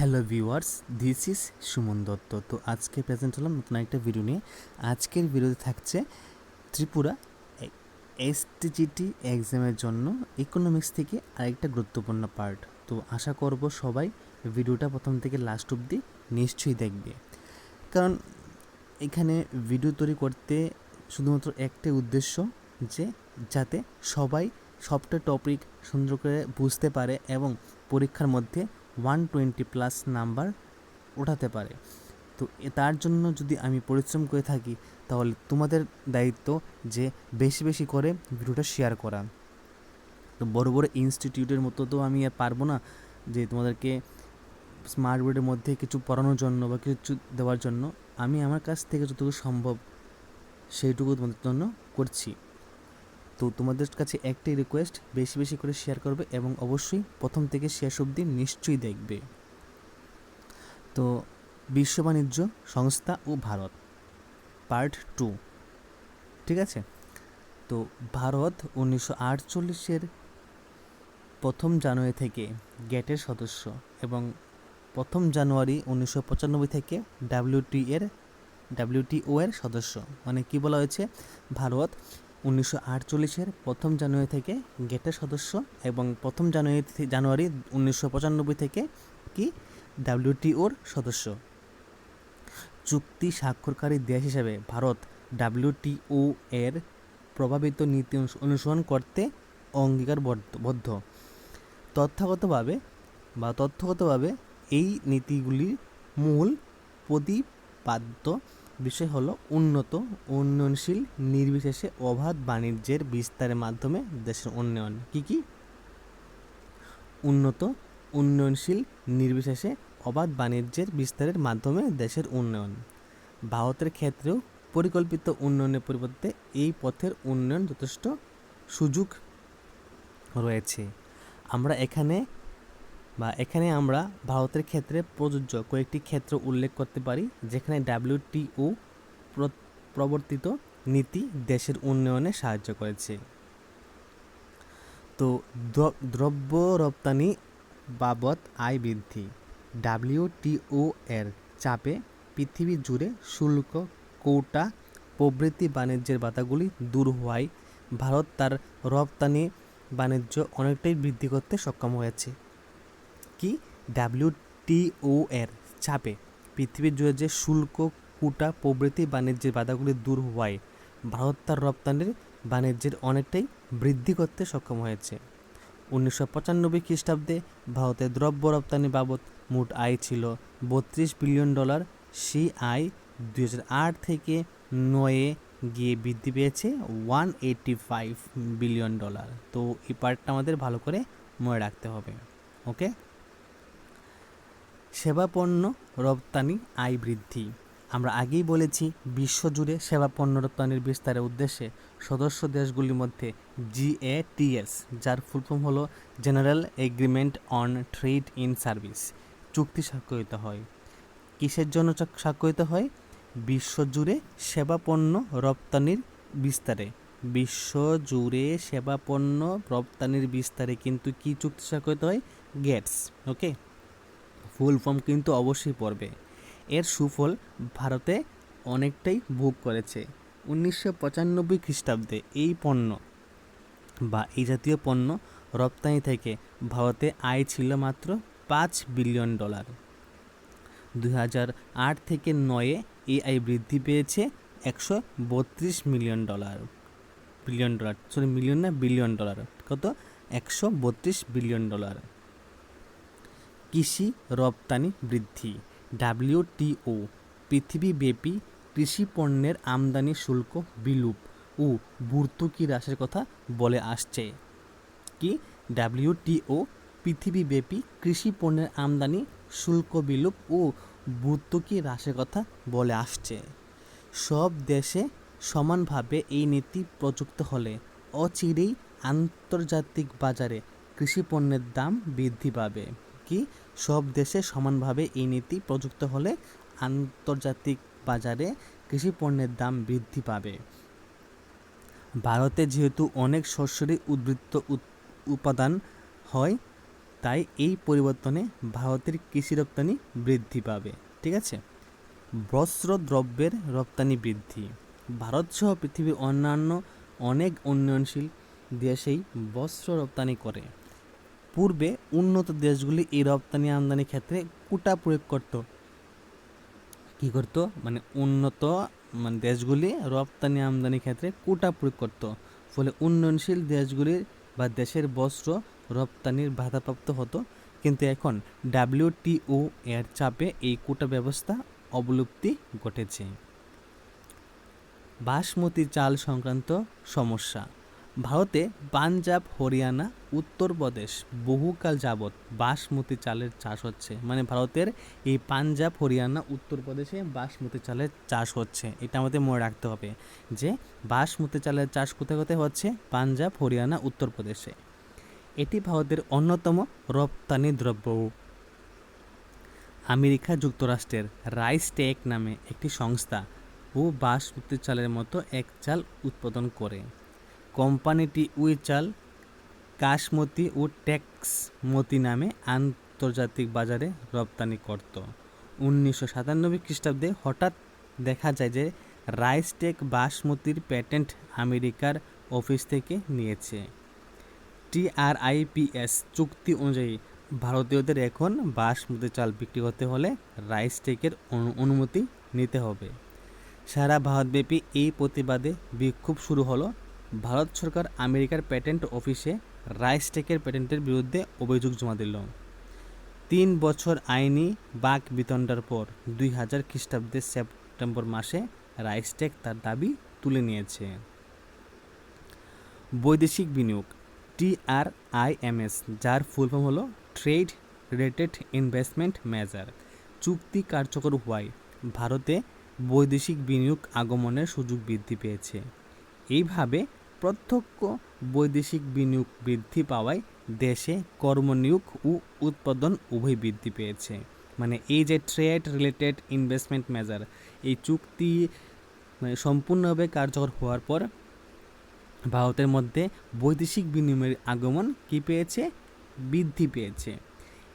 Hello viewers, this is Suman Dutta. তো আজকে present হলাম নতুন একটা ভিডিও নিয়ে। আজকের ভিডিওতে থাকছে ত্রিপুরা এসটিজিটি এক্সামের জন্য ইকোনমিক্স থেকে আরেকটা গুরুত্বপূর্ণ পার্ট। তো আশা করব সবাই ভিডিওটা প্রথম থেকে লাস্ট অবধি নিশ্চয়ই দেখবে। কারণ এখানে ভিডিও তৈরি করতে শুধুমাত্র একটাই উদ্দেশ্য যে যাতে সবাই সবটা টপিক সুন্দর করে বুঝতে পারে এবং পরীক্ষার মধ্যে ওয়ান টোয়েন্টি প্লাস নাম্বার ওঠাতে পারে। তো তার জন্য যদি আমি পরিশ্রম করে থাকি, তাহলে তোমাদের দায়িত্ব যে বেশি বেশি করে ভিডিওটা শেয়ার করা। তো বড় বড় ইনস্টিটিউটের মতো তো আমি আর পারব না যে তোমাদেরকে স্মার্ট বোর্ডের মধ্যে কিছু পড়ানোর জন্য বা কিছু দেওয়ার জন্য। আমি আমার কাছ থেকে যতটুকু সম্ভব সেইটুকু তোমাদের জন্য করছি। তো তোমাদের কাছে একটাই রিকোয়েস্ট বেশি বেশি করে শেয়ার করবে এবং অবশ্যই প্রথম থেকে শেষ অবধি নিশ্চয়ই দেখবে। তো বিশ্ব বাণিজ্য, সংস্থা ও ভারত পার্ট টু ঠিক আছে? তো ভারত উনিশশো আটচল্লিশের প্রথম জানুয়ারি থেকে গেটের সদস্য এবং প্রথম জানুয়ারি উনিশশো পঁচানব্বই থেকে ডাব্লিউটি এর ডাব্লিউটিও এর সদস্য। মানে কি বলা হয়েছে? ভারত উনিশশো আটচল্লিশের প্রথম জানুয়ারি থেকে গেটের সদস্য এবং প্রথম জানুয়ারি জানুয়ারি উনিশশো পঁচানব্বই থেকে কি ডাব্লিউটিওর সদস্য। চুক্তি স্বাক্ষরকারী দেশ হিসেবে ভারত ডাব্লিউটিও এর প্রভাবিত নীতি অনুস- অনুসরণ করতে অঙ্গীকারবদ্ধ। তথ্যগতভাবে বা তথ্যগতভাবে এই নীতিগুলির মূল প্রতিপাদ্য বিষয় হলো উন্নত, উন্নয়নশীল, নির্বিশেষে অবাধ বাণিজ্যের বিস্তারের মাধ্যমে দেশের উন্নয়ন। কি কি? উন্নত, উন্নয়নশীল, নির্বিশেষে অবাধ বাণিজ্যের বিস্তারের মাধ্যমে দেশের উন্নয়ন। ভারতের ক্ষেত্রেও পরিকল্পিত উন্নয়নের পরিবর্তে এই পথের উন্নয়ন যথেষ্ট সুযোগ রয়েছে। আমরা এখানে বা এখানে আমরা ভারতের ক্ষেত্রে প্রযোজ্য কয়েকটি ক্ষেত্র উল্লেখ করতে পারি, যেখানে ডাব্লিউটিও প্রবর্তিত নীতি দেশের উন্নয়নে সাহায্য করেছে। তো দ্রব্য রপ্তানি বাবদ আয় বৃদ্ধি ডাব্লিউটিও এর চাপে পৃথিবী জুড়ে শুল্ক, কৌটা, প্রবৃত্তি বাণিজ্যের বাধাগুলি দূর হওয়ায় ভারত তার রপ্তানি বাণিজ্য অনেকটাই বৃদ্ধি করতে সক্ষম হয়েছে। কি? ডাব্লিউটিও এর চাপে। পৃথিবীর জুড়ে যে শুল্ক, কুটা প্রভৃতি বাণিজ্যের বাধাগুলি দূর হওয়ায় ভারত তার রপ্তানির বাণিজ্যের অনেকটাই বৃদ্ধি করতে সক্ষম হয়েছে। উনিশশো পঁচানব্বই খ্রিস্টাব্দে ভারতের দ্রব্য রপ্তানি বাবদ মোট আয় ছিল বত্রিশ বিলিয়ন ডলার। সেই আয় দুই আট থেকে নয়ে গিয়ে বৃদ্ধি পেয়েছে one eighty five billion dollar তো এই পার্টটা আমাদের ভালো করে মনে রাখতে হবে। ওকে সেবা পণ্য রপ্তানি আয় বৃদ্ধি। আমরা আগেই বলেছি, বিশ্বজুড়ে সেবা পণ্য রপ্তানির বিস্তারের উদ্দেশ্যে সদস্য দেশগুলির মধ্যে জিএটিএস যার ফুল ফর্ম হলো general agreement on trade in service চুক্তি স্বাক্ষরিত হয়। কিসের জন্য স্বাক্ষরিত হয়? বিশ্বজুড়ে সেবা পণ্য রপ্তানির বিস্তারে। বিশ্বজুড়ে সেবা পণ্য রপ্তানির বিস্তারে কিন্তু কি চুক্তি স্বাক্ষরিত হয়? গেটস, ওকে? ফুল ফর্ম কিন্তু অবশ্যই পড়বে। এর সুফল ভারতে অনেকটাই ভোগ করেছে। উনিশশো পঁচানব্বই খ্রিস্টাব্দে এই পণ্য বা এই জাতীয় পণ্য রপ্তানি থেকে ভারতে আয় ছিল মাত্র পাঁচ বিলিয়ন ডলার। হাজার আট থেকে নয়ে এই আয় বৃদ্ধি পেয়েছে একশো বত্রিশ million dollar. Billion dollar, sorry million না, বিলিয়ন ডলার, কত? একশো বত্রিশ বিলিয়ন ডলার। কৃষি রপ্তানি বৃদ্ধি ডাব্লিউটিও পৃথিবীব্যাপী কৃষি পণ্যের আমদানি শুল্ক বিলুপ ও ভর্তুকি হ্রাসের কথা বলে আসছে। কি? ডাব্লিউটিও পৃথিবীব্যাপী কৃষি পণ্যের আমদানি শুল্ক বিলুপ ও ভর্তুকি হ্রাসের কথা বলে আসছে। সব দেশে সমানভাবে এই নীতি প্রযুক্ত হলে অচিরেই আন্তর্জাতিক বাজারে কৃষি পণ্যের দাম বৃদ্ধি পাবে। কি? সব দেশে সমানভাবে এই নীতি প্রযুক্ত হলে আন্তর্জাতিক বাজারে কৃষি পণ্যের দাম বৃদ্ধি পাবে। ভারতে যেহেতু অনেক শস্যেরই উদ্বৃত্ত উপাদান হয়, তাই এই পরিবর্তনে ভারতের কৃষি রপ্তানি বৃদ্ধি পাবে। ঠিক আছে? বস্ত্র দ্রব্যের রপ্তানি বৃদ্ধি। ভারত সহ পৃথিবীর অন্যান্য অনেক উন্নয়নশীল দেশেই বস্ত্র রপ্তানি করে। পূর্বে উন্নত দেশগুলি এই রপ্তানি আমদানি ক্ষেত্রে কোটা প্রয়োগ করত। কী করত? মানে উন্নত মানে দেশগুলি রপ্তানি আমদানি ক্ষেত্রে কোটা প্রয়োগ করত। ফলে উন্নয়নশীল দেশগুলির বা দেশের বস্ত্র রপ্তানির বাধাপ্রাপ্ত হতো। কিন্তু এখন ডাব্লিউটিও এর চাপে এই কোটা ব্যবস্থা অবলুপ্তি ঘটেছে। বাসমতি চাল সংক্রান্ত সমস্যা। ভারতে পাঞ্জাব, হরিয়ানা উত্তরপ্রদেশ বহুকাল যাবৎ বাসমতি চালের চাষ হচ্ছে। মানে ভারতের এই পাঞ্জাব, হরিয়ানা উত্তরপ্রদেশে বাসমতি চালের চাষ হচ্ছে। এটা আমাদের মনে রাখতে হবে যে বাসমতি চালের চাষ কোথায় কোথায় হচ্ছে? পাঞ্জাব, হরিয়ানা উত্তরপ্রদেশে এটি ভারতের অন্যতম রপ্তানি দ্রব্য। আমেরিকা যুক্তরাষ্ট্রের রাইস টেক নামে একটি সংস্থা ও বাসমতি চালের মতো এক চাল উৎপাদন করে। কোম্পানিটি উই চাল কাশমতি ও ট্যাক্সমতি নামে আন্তর্জাতিক বাজারে রপ্তানি করত। উনিশশো সাতানব্বই খ্রিস্টাব্দে হঠাৎ দেখা যায় যে রাইসটেক বাসমতির প্যাটেন্ট আমেরিকার অফিস থেকে নিয়েছে। টিআরআইপিএস চুক্তি অনুযায়ী ভারতীয়দের এখন বাসমতি চাল বিক্রি করতে হলে রাইসটেকের অনুমতি নিতে হবে। সারা ভারতব্যাপী এই প্রতিবাদে বিক্ষোভ শুরু হলো। ভারত সরকার আমেরিকার প্যাটেন্ট অফিসে রাইসটেকের পেটেন্টের বিরুদ্ধে অভিযোগ জমা দিল। তিন বছর আইনি বাক বিতণ্ডার পর দুই হাজার খ্রিস্টাব্দের সেপ্টেম্বর মাসে রাইসটেক তার দাবি তুলে নিয়েছে। বৈদেশিক বিনিয়োগ টিআরআইএমএস যার ফুল ফর্ম হলো ট্রেড রিলেটেড ইনভেস্টমেন্ট মেজার, চুক্তি কার্যকর হওয়ায় ভারতে বৈদেশিক বিনিয়োগ আগমনের সুযোগ বৃদ্ধি পেয়েছে। এইভাবে প্রত্যক্ষ বৈদেশিক বিনিয়োগ বৃদ্ধি পাওয়ায় দেশে কর্মনিয়োগ ও উৎপাদন উভয় বৃদ্ধি পেয়েছে। মানে এই যে ট্রেড রিলেটেড ইনভেস্টমেন্ট মেজার, এই চুক্তি মানে সম্পূর্ণভাবে কার্যকর হওয়ার পর ভারতের মধ্যে বৈদেশিক বিনিময়ের আগমন কী পেয়েছে? বৃদ্ধি পেয়েছে।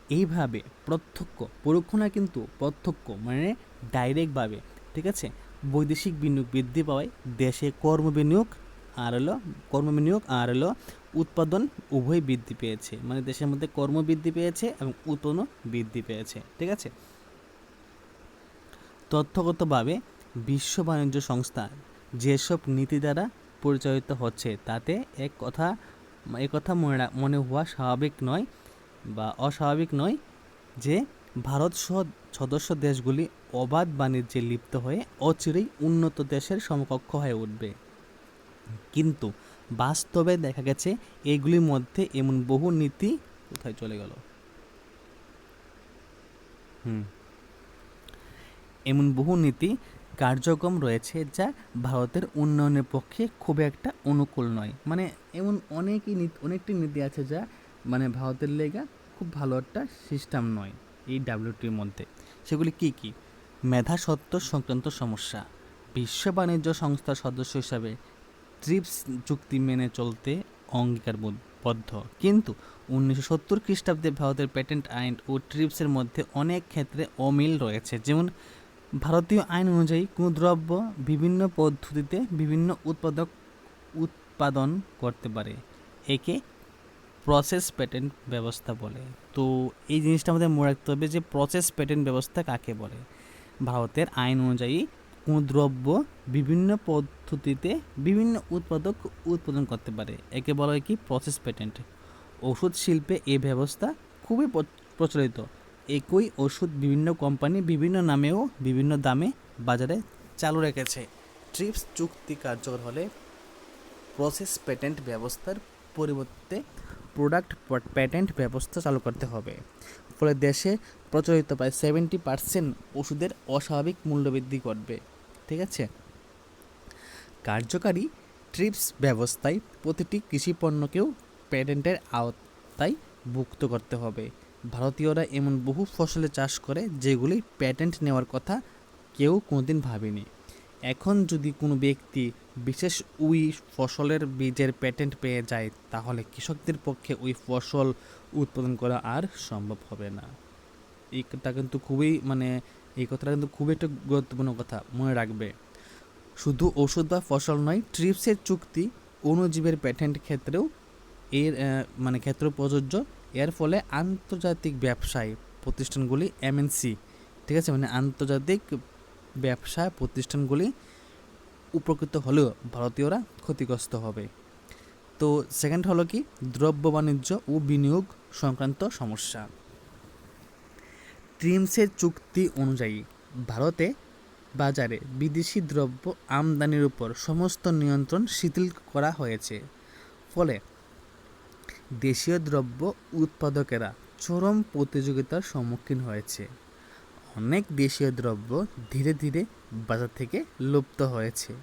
এইভাবে প্রত্যক্ষ পরোক্ষ না কিন্তু প্রত্যক্ষ মানে ডাইরেক্টভাবে ঠিক আছে? বৈদেশিক বিনিয়োগ বৃদ্ধি পাওয়ায় দেশে কর্ম বিনিয়োগ আর হলো কর্ম বিনিয়োগ আর হলো উৎপাদন উভয় বৃদ্ধি পেয়েছে। মানে দেশের মধ্যে কর্ম বৃদ্ধি পেয়েছে এবং উৎপাদনও বৃদ্ধি পেয়েছে, ঠিক আছে? তথ্যগতভাবে, বিশ্ব বাণিজ্য সংস্থা যেসব নীতি দ্বারা পরিচালিত হচ্ছে, তাতে এক কথা এ কথা মনে মনে হওয়া স্বাভাবিক নয় বা অস্বাভাবিক নয় যে ভারত সহ সদস্য দেশগুলি অবাধ বাণিজ্যে লিপ্ত হয়ে অচিরেই উন্নত দেশের সমকক্ষ হয়ে উঠবে। কিন্তু বাস্তবে দেখা গেছে এগুলির মধ্যে এমন বহু নীতি কোথায় চলে গেল। হুম। এমন বহু নীতি কার্যক্রম রয়েছে যা ভারতের উন্নয়নের পক্ষে খুব একটা অনুকূল নয়। মানে এমন অনেকই নীতি, অনেকটি নীতি আছে যা মানে ভারতের লেগা খুব ভালো একটা সিস্টেম নয় এই ডাব্লিউটির মধ্যে। সেগুলি কি কি? মেধা সত্ত্ব সংক্রান্ত সমস্যা। বিশ্ব বাণিজ্য সংস্থার সদস্য হিসাবে ট্রিপস চুক্তি মেনে চলতে অঙ্গীকারবদ্ধ। কিন্তু উনিশশো সত্তর খ্রিস্টাব্দে ভারতের প্যাটেন্ট আইন ও ট্রিপসের মধ্যে অনেক ক্ষেত্রে অমিল রয়েছে। যেমন, ভারতীয় আইন অনুযায়ী কোনো দ্রব্য বিভিন্ন পদ্ধতিতে বিভিন্ন উৎপাদক উৎপাদন করতে পারে, একে প্রসেস প্যাটেন্ট ব্যবস্থা বলে। তো এই জিনিসটা আমাদের মনে রাখতে হবে যে, প্রসেস প্যাটেন্ট ব্যবস্থা কাকে বলে? ভারতের আইন অনুযায়ী কোনো দ্রব্য বিভিন্ন পদ্ধতিতে বিভিন্ন উৎপাদক উৎপাদন করতে পারে। একে বলা হয় কি? প্রসেস প্যাটেন্ট ওষুধ শিল্পে এই ব্যবস্থা খুবই প্রচলিত। একই ওষুধ বিভিন্ন কোম্পানি বিভিন্ন নামেও বিভিন্ন দামে বাজারে চালু রেখেছে। ট্রিপস চুক্তি কার্যকর হলে প্রসেস প্যাটেন্ট ব্যবস্থার পরিবর্তে প্রোডাক্ট প্যাটেন্ট ব্যবস্থা চালু করতে হবে। ফলে দেশে প্রচলিত প্রায় সেভেন্টি পার্সেন্ট ওষুধের অস্বাভাবিক মূল্যবৃদ্ধি ঘটবে। ঠিক আছে। কার্যকারী ট্রিপস ব্যবস্থায় প্রতিটি কৃষি পণ্যকেও প্যাটেন্টের আওতায় ভুক্ত করতে হবে। ভারতীয়রা এমন বহু ফসলের চাষ করে যেগুলি প্যাটেন্ট নেওয়ার কথা কেউ কোনোদিন ভাবেনি। এখন যদি কোনো ব্যক্তি বিশেষ ওই ফসলের বীজের প্যাটেন্ট পেয়ে যায়, তাহলে কৃষকদের পক্ষে ওই ফসল উৎপাদন করা আর সম্ভব হবে না। এটা কিন্তু খুবই মানে এই কথাটা কিন্তু খুব একটা গুরুত্বপূর্ণ কথা মনে রাখবে। শুধু ওষুধ বা ফসল নয়, ট্রিপসের চুক্তি অণুজীবের প্যাটেন্ট ক্ষেত্রেও এর মানে ক্ষেত্র প্রযোজ্য। এর ফলে আন্তর্জাতিক ব্যবসায় প্রতিষ্ঠানগুলি এমএনসি ঠিক আছে? মানে আন্তর্জাতিক ব্যবসা প্রতিষ্ঠানগুলি উপকৃত হলেও ভারতীয়রা ক্ষতিগ্রস্ত হবে। তো সেকেন্ড হলো কি? দ্রব্য বাণিজ্য ও বিনিয়োগ সংক্রান্ত সমস্যা। ট্রিমসের চুক্তি অনুযায়ী ভারতে বাজারে বিদেশি দ্রব্য আমদানির উপর সমস্ত নিয়ন্ত্রণ শিথিল করা হয়েছে। ফলে দেশীয় দ্রব্য উৎপাদকেরা চরম প্রতিযোগিতার সম্মুখীন হয়েছে। অনেক দেশীয় দ্রব্য ধীরে ধীরে বাজার থেকে লুপ্ত হয়েছে।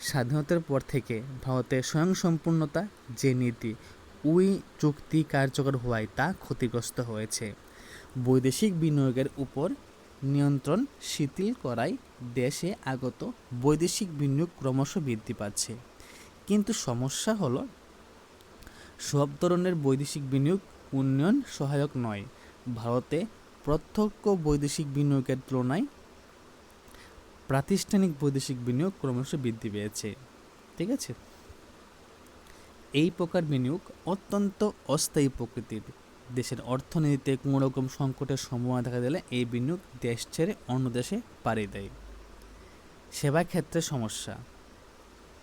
স্বাধীনতার পর থেকে ভারতের স্বয়ংসম্পূর্ণতা যে নীতি, ওই চুক্তি কার্যকর হওয়ায় তা ক্ষতিগ্রস্ত হয়েছে। বৈদেশিক বিনিয়োগের উপর নিয়ন্ত্রণ শিথিল করায় দেশে আগত বৈদেশিক বিনিয়োগ ক্রমশ বৃদ্ধি পাচ্ছে। কিন্তু সমস্যা হলো, সব ধরনের বৈদেশিক বিনিয়োগ উন্নয়ন সহায়ক নয়। ভারতে প্রত্যক্ষ বৈদেশিক বিনিয়োগের তুলনায় প্রাতিষ্ঠানিক বৈদেশিক বিনিয়োগ ক্রমশ বৃদ্ধি পেয়েছে। ঠিক আছে? এই প্রকার বিনিয়োগ অত্যন্ত অস্থায়ী প্রকৃতির। দেশের অর্থনীতিতে কোনো রকম সংকটের সম্ভাবনা দেখা দিলে এই বিনিয়োগ দেশ ছেড়ে অন্য দেশে পাড়ি দেয়। সেবা ক্ষেত্রে সমস্যা।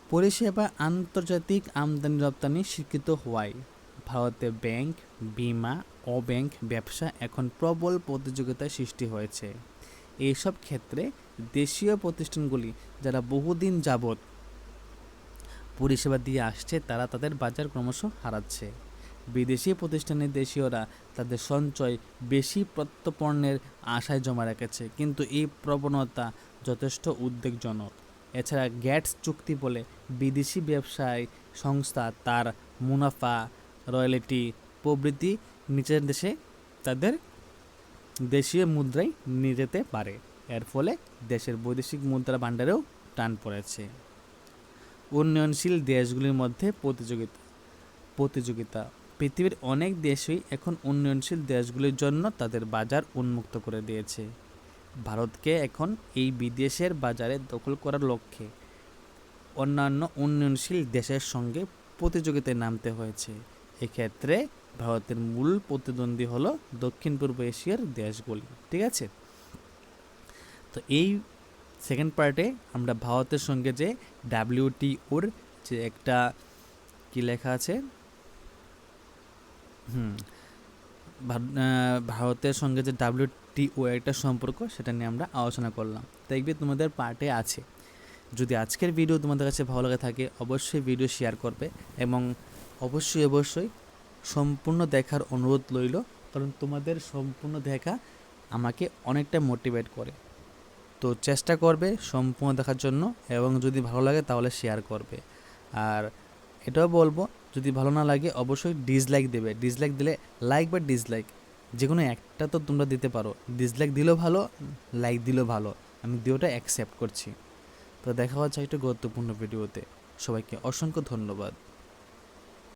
পরিষেবা আন্তর্জাতিক আমদানি রপ্তানি স্বীকৃত হওয়ায় ভারতে ব্যাংক, বিমা ও ব্যাংক ব্যবসা এখন প্রবল প্রতিযোগিতার সৃষ্টি হয়েছে। এইসব ক্ষেত্রে দেশীয় প্রতিষ্ঠানগুলি যারা বহুদিন যাবৎ পরিষেবা দিয়ে আসছে, তারা তাদের বাজার ক্রমশ হারাচ্ছে। বিদেশি প্রতিষ্ঠানের দেশীয়রা তাদের সঞ্চয় বেশি প্রত্যপণ্যের আশায় জমা রেখেছে। কিন্তু এই প্রবণতা যথেষ্ট উদ্বেগজনক। এছাড়া গ্যাটস চুক্তি বলে বিদেশি ব্যবসায় সংস্থা তার মুনাফা, রয়্যালিটি প্রভৃতি নিচের দেশে তাদের দেশীয় মুদ্রায় নিয়ে যেতে পারে। এর ফলে দেশের বৈদেশিক মুদ্রা ভাণ্ডারেও টান পড়েছে। উন্নয়নশীল দেশগুলির মধ্যে প্রতিযোগিতা প্রতিযোগিতা পৃথিবীর অনেক দেশই এখন উন্নয়নশীল দেশগুলির জন্য তাদের বাজার উন্মুক্ত করে দিয়েছে। ভারতকে এখন এই বিদেশের বাজারে দখল করার লক্ষ্যে অন্যান্য উন্নয়নশীল দেশের সঙ্গে প্রতিযোগিতায় নামতে হয়েছে। এক্ষেত্রে ভারতের মূল প্রতিদ্বন্দ্বী হলো দক্ষিণ পূর্ব এশিয়ার দেশগুলি, ঠিক আছে? তো এই সেকেন্ড পার্টে আমরা ভারতের সঙ্গে যে ডাব্লিউটিওর যে একটা কী লেখা আছে? হুম। ভারতের সঙ্গে যে ডাব্লিউটিও একটা সম্পর্ক, সেটা নিয়ে আমরা আলোচনা করলাম। দেখবে তোমাদের পার্টে আছে। যদি আজকের ভিডিও তোমাদের কাছে ভালো লাগে থাকে, অবশ্যই ভিডিও শেয়ার করবে এবং অবশ্যই অবশ্যই সম্পূর্ণ দেখার অনুরোধ রইল, কারণ তোমাদের সম্পূর্ণ দেখা আমাকে অনেকটা মোটিভেট করে। তো চেষ্টা করবে সম্পূর্ণ দেখার জন্য এবং যদি ভালো লাগে তাহলে শেয়ার করবে। আর এটাও বলব যদি ভালো না লাগে, অবশ্যই ডিসলাইক দেবে। ডিসলাইক দিলে লাইক বা ডিসলাইক যে কোনো একটা তো তোমরা দিতে পারো। ডিসলাইক দিলেও ভালো লাইক দিলেও ভালো। আমি দুটোটা অ্যাকসেপ্ট করছি। তো দেখা হচ্ছে একটা গুরুত্বপূর্ণ ভিডিওতে সবাইকে অসংখ্য ধন্যবাদ।